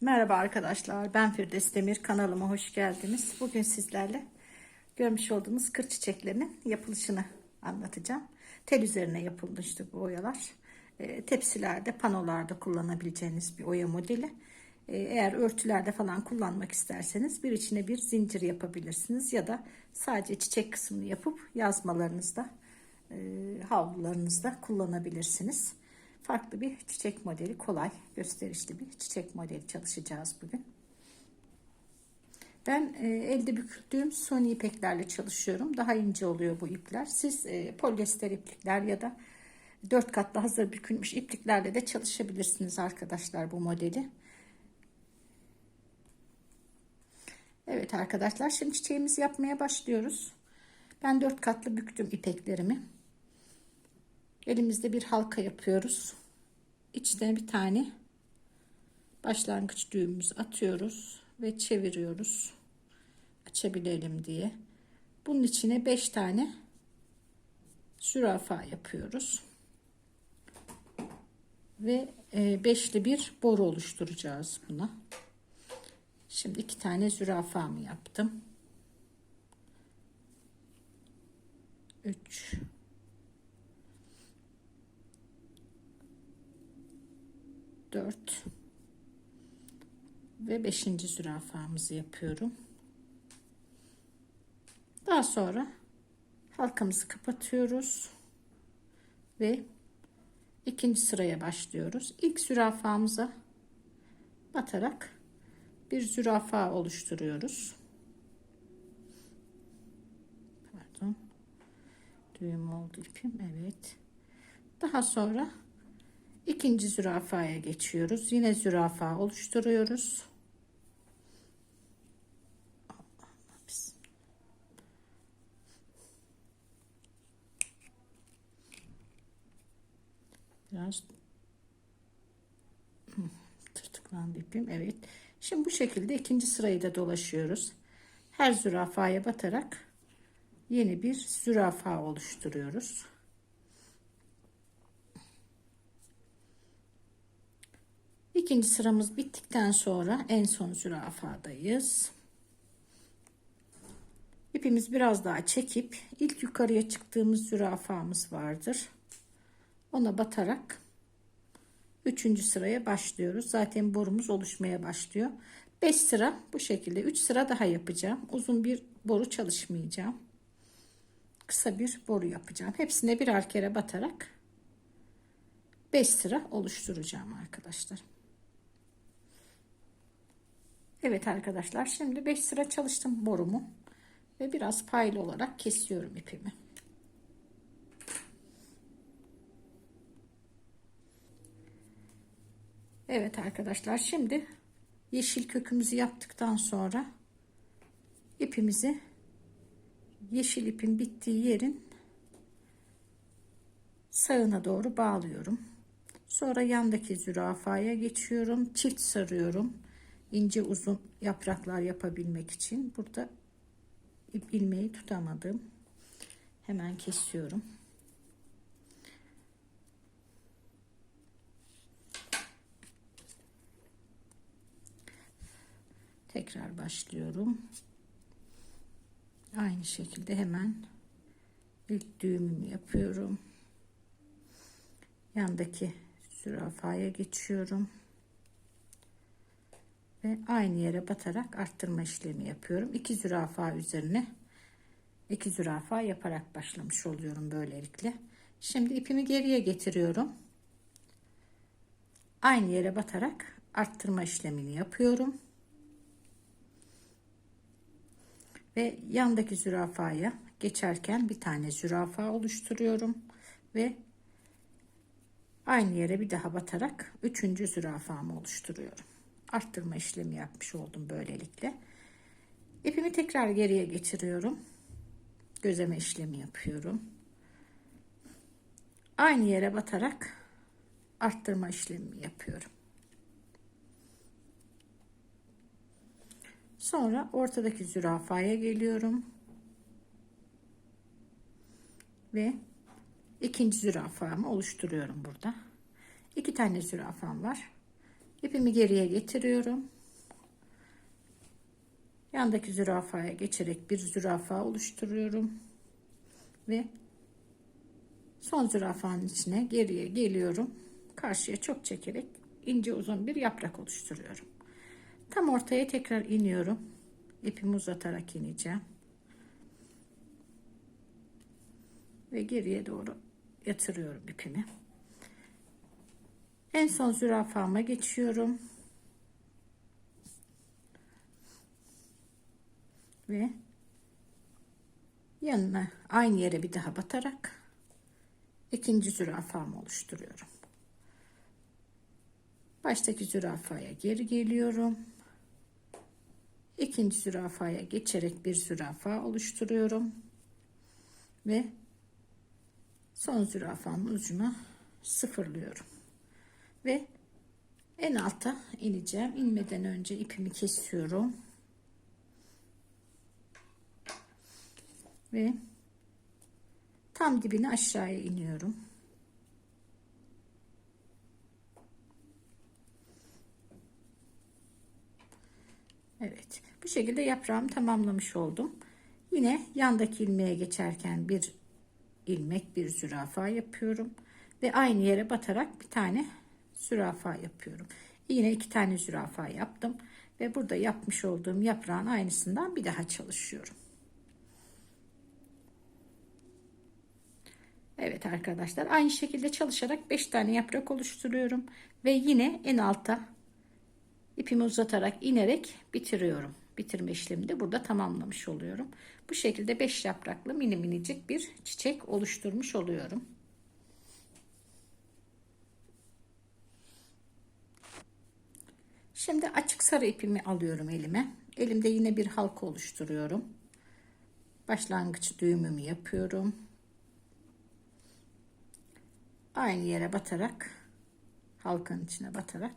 Merhaba arkadaşlar, ben Firdevs Demir. Kanalıma hoş geldiniz. Bugün sizlerle görmüş olduğunuz kır çiçeklerinin yapılışını anlatacağım. Tel üzerine yapılmıştı bu oyalar. E, tepsilerde, panolarda kullanabileceğiniz bir oya modeli. E, eğer örtülerde falan kullanmak isterseniz bir içine bir zincir yapabilirsiniz. Ya da sadece çiçek kısmını yapıp yazmalarınızda, e, havlularınızda kullanabilirsiniz farklı bir çiçek modeli kolay gösterişli bir çiçek modeli çalışacağız bugün. Ben e, elde büküldüğüm suni ipeklerle çalışıyorum. Daha ince oluyor bu ipler. Siz e, polyester iplikler ya da dört katlı hazır bükülmüş ipliklerle de çalışabilirsiniz arkadaşlar bu modeli. Evet arkadaşlar şimdi çiçeğimizi yapmaya başlıyoruz. Ben dört katlı büktüm ipeklerimi. Elimizde bir halka yapıyoruz. İçine bir tane başlangıç düğümümüzü atıyoruz ve çeviriyoruz. Açabilelim diye. Bunun içine 5 tane zürafa yapıyoruz. Ve e, beşli bir boru oluşturacağız buna. Şimdi iki tane zürafamı yaptım. 3 4 ve 5. zürafamızı yapıyorum. Daha sonra halkamızı kapatıyoruz ve ikinci sıraya başlıyoruz. İlk zürafamıza batarak bir zürafa oluşturuyoruz. Pardon. Düğüm oldu ipim. Evet. Daha sonra İkinci zürafaya geçiyoruz. Yine zürafa oluşturuyoruz. Biraz tırtıklandı ipim. Evet. Şimdi bu şekilde ikinci sırayı da dolaşıyoruz. Her zürafaya batarak yeni bir zürafa oluşturuyoruz. İkinci sıramız bittikten sonra en son zürafadayız. İpimiz biraz daha çekip ilk yukarıya çıktığımız zürafamız vardır. Ona batarak üçüncü sıraya başlıyoruz. Zaten borumuz oluşmaya başlıyor. 5 sıra bu şekilde 3 sıra daha yapacağım. Uzun bir boru çalışmayacağım. Kısa bir boru yapacağım. Hepsine birer kere batarak 5 sıra oluşturacağım arkadaşlar. Evet arkadaşlar şimdi 5 sıra çalıştım borumu ve biraz paylı olarak kesiyorum ipimi. Evet arkadaşlar şimdi yeşil kökümüzü yaptıktan sonra ipimizi yeşil ipin bittiği yerin sağına doğru bağlıyorum. Sonra yandaki zürafaya geçiyorum. Çift sarıyorum ince uzun yapraklar yapabilmek için burada ip ilmeği tutamadım. Hemen kesiyorum. Tekrar başlıyorum. Aynı şekilde hemen ilk düğümümü yapıyorum. Yandaki zürafaya geçiyorum ve aynı yere batarak arttırma işlemi yapıyorum. İki zürafa üzerine iki zürafa yaparak başlamış oluyorum böylelikle. Şimdi ipimi geriye getiriyorum. Aynı yere batarak arttırma işlemini yapıyorum. Ve yandaki zürafaya geçerken bir tane zürafa oluşturuyorum ve aynı yere bir daha batarak üçüncü zürafamı oluşturuyorum arttırma işlemi yapmış oldum böylelikle. İpimi tekrar geriye geçiriyorum. Gözeme işlemi yapıyorum. Aynı yere batarak arttırma işlemi yapıyorum. Sonra ortadaki zürafaya geliyorum. Ve ikinci zürafamı oluşturuyorum burada. İki tane zürafam var. İpimi geriye getiriyorum. Yandaki zürafaya geçerek bir zürafa oluşturuyorum. Ve son zürafanın içine geriye geliyorum. Karşıya çok çekerek ince uzun bir yaprak oluşturuyorum. Tam ortaya tekrar iniyorum. İpimi uzatarak ineceğim. Ve geriye doğru yatırıyorum ipimi. En son zürafama geçiyorum. Ve yanına aynı yere bir daha batarak ikinci zürafamı oluşturuyorum. Baştaki zürafaya geri geliyorum. İkinci zürafaya geçerek bir zürafa oluşturuyorum. Ve son zürafanın ucuna sıfırlıyorum. Ve en alta ineceğim. İnmeden önce ipimi kesiyorum. Ve tam dibine aşağıya iniyorum. Evet. Bu şekilde yaprağımı tamamlamış oldum. Yine yandaki ilmeğe geçerken bir ilmek bir zürafa yapıyorum. Ve aynı yere batarak bir tane zürafa yapıyorum. Yine iki tane zürafa yaptım. Ve burada yapmış olduğum yaprağın aynısından bir daha çalışıyorum. Evet arkadaşlar aynı şekilde çalışarak 5 tane yaprak oluşturuyorum. Ve yine en alta ipimi uzatarak inerek bitiriyorum. Bitirme işlemini de burada tamamlamış oluyorum. Bu şekilde 5 yapraklı mini minicik bir çiçek oluşturmuş oluyorum. Şimdi açık sarı ipimi alıyorum elime. Elimde yine bir halka oluşturuyorum. Başlangıç düğümümü yapıyorum. Aynı yere batarak halkanın içine batarak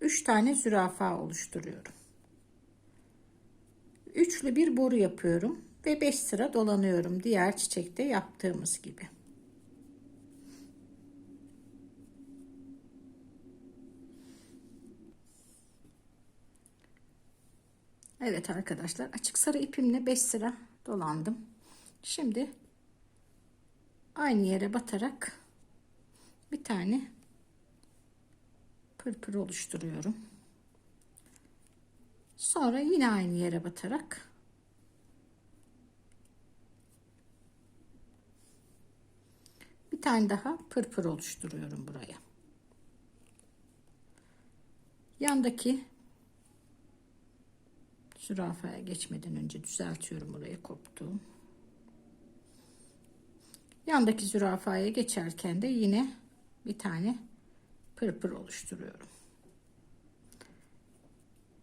3 tane zürafa oluşturuyorum. Üçlü bir boru yapıyorum ve 5 sıra dolanıyorum diğer çiçekte yaptığımız gibi. Evet arkadaşlar açık sarı ipimle 5 sıra dolandım. Şimdi aynı yere batarak bir tane pırpır oluşturuyorum. Sonra yine aynı yere batarak bir tane daha pırpır oluşturuyorum buraya. Yandaki zürafaya geçmeden önce düzeltiyorum buraya koptuğum. Yandaki zürafaya geçerken de yine bir tane pırpır oluşturuyorum.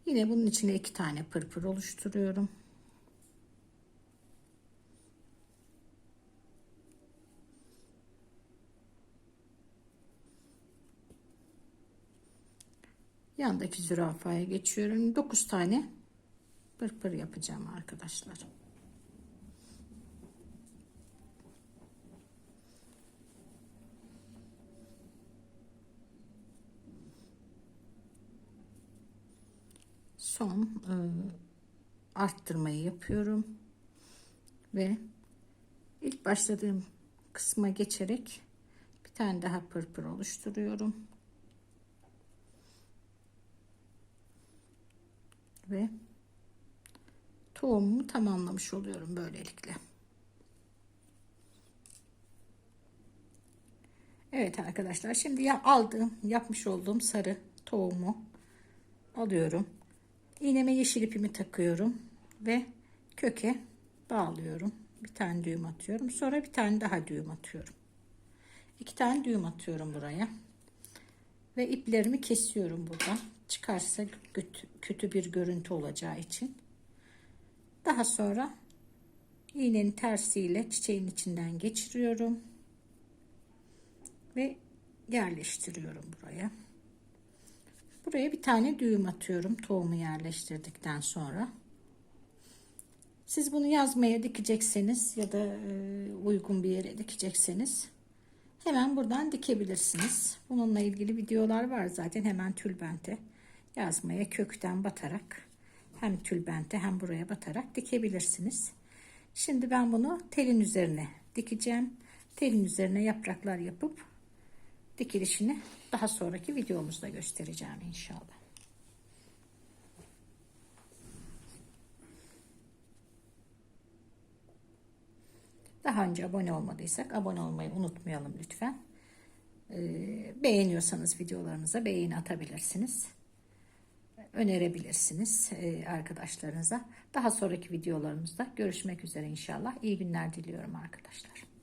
Yine bunun içine iki tane pırpır oluşturuyorum. Yandaki zürafaya geçiyorum. 9 tane pırpır yapacağım arkadaşlar. son e, arttırmayı yapıyorum ve ilk başladığım kısma geçerek bir tane daha pırpır oluşturuyorum ve tohumumu tamamlamış oluyorum böylelikle. Evet arkadaşlar şimdi ya aldığım yapmış olduğum sarı tohumu alıyorum iğneme yeşil ipimi takıyorum ve köke bağlıyorum. Bir tane düğüm atıyorum. Sonra bir tane daha düğüm atıyorum. İki tane düğüm atıyorum buraya. Ve iplerimi kesiyorum burada. Çıkarsa kötü bir görüntü olacağı için. Daha sonra iğnenin tersiyle çiçeğin içinden geçiriyorum. Ve yerleştiriyorum buraya. Buraya bir tane düğüm atıyorum tohumu yerleştirdikten sonra. Siz bunu yazmaya dikecekseniz ya da e, uygun bir yere dikecekseniz hemen buradan dikebilirsiniz. Bununla ilgili videolar var zaten hemen tülbente yazmaya kökten batarak hem tülbente hem buraya batarak dikebilirsiniz. Şimdi ben bunu telin üzerine dikeceğim. Telin üzerine yapraklar yapıp dikilişini daha sonraki videomuzda göstereceğim inşallah. Daha önce abone olmadıysak abone olmayı unutmayalım lütfen. Ee, beğeniyorsanız videolarınıza beğeni atabilirsiniz. Önerebilirsiniz e, arkadaşlarınıza. Daha sonraki videolarımızda görüşmek üzere inşallah. İyi günler diliyorum arkadaşlar.